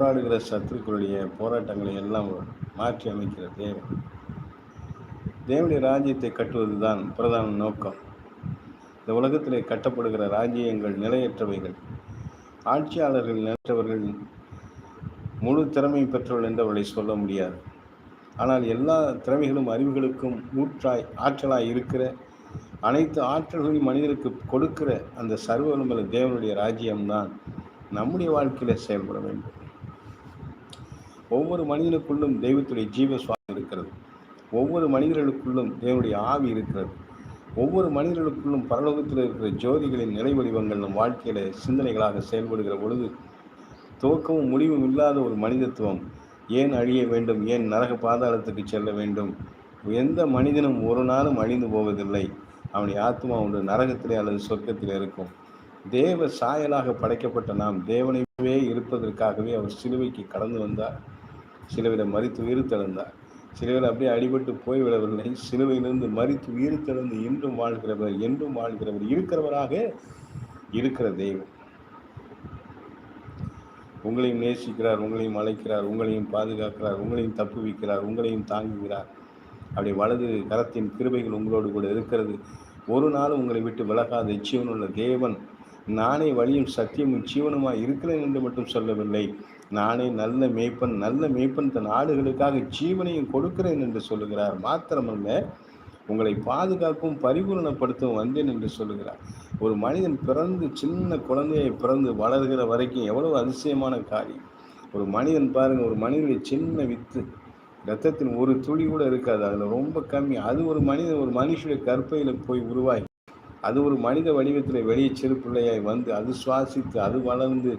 போராடுகிற சத்துருக்களுடைய போராட்டங்களை எல்லாம் மாற்றி அமைக்கிற தேவன் தேவனுடைய ராஜ்யத்தை கட்டுவதுதான் பிரதான நோக்கம். இந்த உலகத்திலே கட்டப்படுகிற ராஜ்யங்கள் நிலையற்றவைகள். ஆட்சியாளர்கள் நிலையற்றவர்கள் முழு திறமை பெற்றவர்கள் என்று சொல்ல முடியாது. ஆனால் எல்லா திறமைகளும் அறிவுகளுக்கும் ஊற்றாய் ஆற்றலாய் இருக்கிற அனைத்து ஆற்றல்களையும் மனிதனுக்கு கொடுக்கிற அந்த சர்வவல்லமுள்ள தேவனுடைய ராஜ்யம்தான் நம்முடைய வாழ்க்கையில் செயல்பட வேண்டும். ஒவ்வொரு மனிதனுக்குள்ளும் தெய்வத்துடைய ஜீவ சுவாமி இருக்கிறது. ஒவ்வொரு மனிதர்களுக்குள்ளும் தேவனுடைய ஆவி இருக்கிறது. ஒவ்வொரு மனிதர்களுக்குள்ளும் பரலோகத்தில் இருக்கிற ஜோதிகளின் நிலை வடிவங்கள் நம் வாழ்க்கையில சிந்தனைகளாக செயல்படுகிற பொழுது துவக்கமும் முடிவும் இல்லாத ஒரு மனிதத்துவம் ஏன் அழிய வேண்டும்? ஏன் நரக பாதாளத்துக்கு செல்ல வேண்டும்? எந்த மனிதனும் ஒரு நாளும் அழிந்து போவதில்லை. அவனுடைய ஆத்மா ஒன்று நரகத்திலே அல்லது சொர்க்கத்திலே இருக்கும். தேவ சாயலாக படைக்கப்பட்ட நாம் தேவனைவே இருப்பதற்காகவே அவர் சிலுவைக்கு கடந்து வந்தார். சிலுவையில் மறித்து உயிர்த்தெழுந்தார் சிலுவையில் அப்படியே அடிபட்டு போய்விடவில்லை சிலுவையிலிருந்து மறித்து உயிர்த்தெழுந்து இன்றும் வாழ்கிறவர் என்றும் வாழ்கிறவர் இருக்கிறவராக இருக்கிற தெய்வம். உங்களையும் நேசிக்கிறார் உங்களையும் அழைக்கிறார் உங்களையும் பாதுகாக்கிறார் உங்களையும் தப்புவிக்கிறார் உங்களையும் தாங்குகிறார். அப்படி வலது கரத்தின் கிருபைகள் உங்களோடு கூட இருக்கிறது. ஒரு நாளும் உங்களை விட்டு விலகாத ஜீவனுள்ள தேவன் நானே வழியும் சத்தியமும் ஜீவனுமாய் இருக்கிறேன் என்று மட்டும் சொல்லவில்லை. நானே நல்ல மேய்ப்பன் நல்ல மேய்ப்பன் தன் ஆடுகளுக்காக ஜீவனையும் கொடுக்கிறேன் என்று சொல்லுகிறார். மாத்திரமல்ல உங்களை பாதுகாக்கவும் பரிபூரணப்படுத்தவும் வந்தேன் என்று சொல்லுகிறார். ஒரு மனிதன் பிறந்து சின்ன குழந்தையை பிறந்து வளர்கிற வரைக்கும் எவ்வளவு அதிசயமான காரியம். ஒரு மனிதன் பாருங்கள் ஒரு மனிதனுடைய சின்ன வித்து ரத்தத்தின் ஒரு துளி கூட இருக்காது. அதில் ரொம்ப கம்மி. அது ஒரு மனிதன் ஒரு மனுஷனுடைய கற்பையில் போய் உருவாகி அது ஒரு மனித வடிவத்தில் வெளியே சிறு பிள்ளையாய் வந்து அது சுவாசித்து அது வளர்ந்து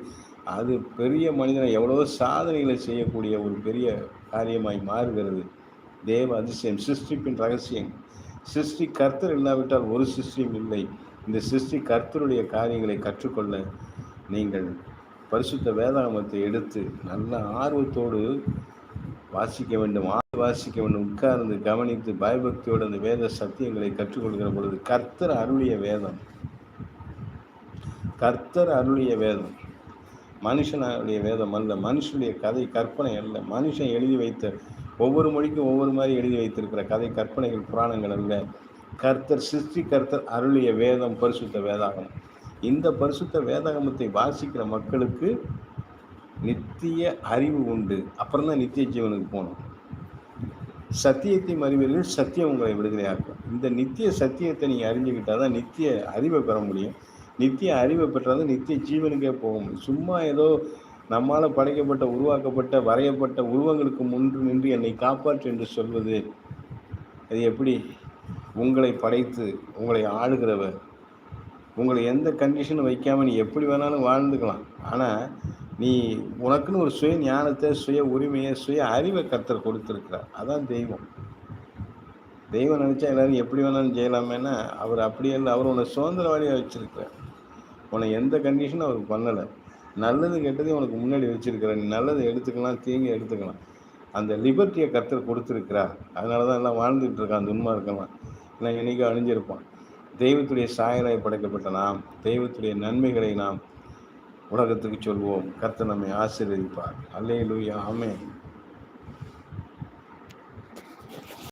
அது பெரிய மனிதனை எவ்வளவோ சாதனைகளை செய்யக்கூடிய ஒரு பெரிய காரியமாய் மாறுகிறது. தேவ அதிசயம் சிருஷ்டிப்பின் ரகசியம். சிருஷ்டி கர்த்தர் இல்லாவிட்டால் ஒரு சிருஷ்டியும் இல்லை. இந்த சிருஷ்டி கர்த்தருடைய காரியங்களை கற்றுக்கொள்ள நீங்கள் பரிசுத்த வேதாகமத்தை எடுத்து நல்ல ஆர்வத்தோடு வாசிக்க வேண்டும் ஆறு வாசிக்க வேண்டும் உட்கார்ந்து கவனித்து பயபக்தியோடு அந்த வேத சத்தியங்களை கற்றுக்கொள்கிற பொழுது கர்த்தர் அருளிய வேதம். கர்த்தர் அருளிய வேதம். மனுஷனுடைய வேதம் அல்ல மனுஷனுடைய கதை கற்பனை அல்ல. மனுஷன் எழுதி வைத்த ஒவ்வொரு மொழிக்கும் ஒவ்வொரு மாதிரி எழுதி வைத்திருக்கிற கதை கற்பனைகள் புராணங்கள் அல்ல. கர்த்தர் சிருஷ்டி கர்த்தர் அருளிய வேதம் பரிசுத்த வேதாகமம். இந்த பரிசுத்த வேதாகமத்தை வாசிக்கிற மக்களுக்கு நித்திய அறிவு உண்டு. அப்புறம் தான் நித்திய ஜீவனுக்கு போகணும். சத்தியத்தை அறிவீர்கள் சத்தியம் உங்களை விடுதலையாக்கும் இந்த நித்திய சத்தியத்தை நீங்கள் அறிஞ்சுக்கிட்டால் தான் நித்திய அறிவை பெற முடியும். நித்திய அறிவை பெற்றால் தான் நித்திய ஜீவனுக்கே போக முடியும். சும்மா ஏதோ நம்மால் படைக்கப்பட்ட உருவாக்கப்பட்ட வரையப்பட்ட உருவங்களுக்கு முன்று நின்று என்னை காப்பாற்று என்று சொல்வது அது எப்படி? உங்களை படைத்து உங்களை ஆளுகிறவர். உங்களை எந்த கண்டிஷனும் வைக்காமல் நீ எப்படி வேணாலும் வாழ்ந்துக்கலாம். ஆனால் நீ உனக்குன்னு ஒரு சுய ஞானத்தை சுய உரிமையை சுய அறிவை கத்தர் கொடுத்துருக்கிறார். அதான் தெய்வம். தெய்வம் நினச்சா எல்லோரும் எப்படி வேணாலும் செய்யலாமேன்னா அவர் அப்படியே இல்லை அவர் உன்னை சுதந்திரவாளியாக வச்சுருக்கிறார். உன்னை எந்த கண்டிஷனும் அவர் பண்ணலை. நல்லது கெட்டதையும் உனக்கு முன்னாடி வச்சிருக்கிறார். நீ நல்லதை எடுத்துக்கலாம் தீங்கு எடுத்துக்கலாம். அந்த லிபர்ட்டியை கத்தர் கொடுத்துருக்கிறார். அதனால தான் எல்லாம் வாழ்ந்துட்டு இருக்கான் துன்மா இருக்கலாம் இல்லை என்றைக்கும் அழிஞ்சிருப்பான். தெய்வத்துடைய சாயலாய் படைக்கப்பட்ட நாம் தெய்வத்துடைய நன்மைகளை நாம் உலகத்துக்கு சொல்வோம் கர்த்தர் நம்மை ஆசீர்வதிப்பார். அல்லே ஆமே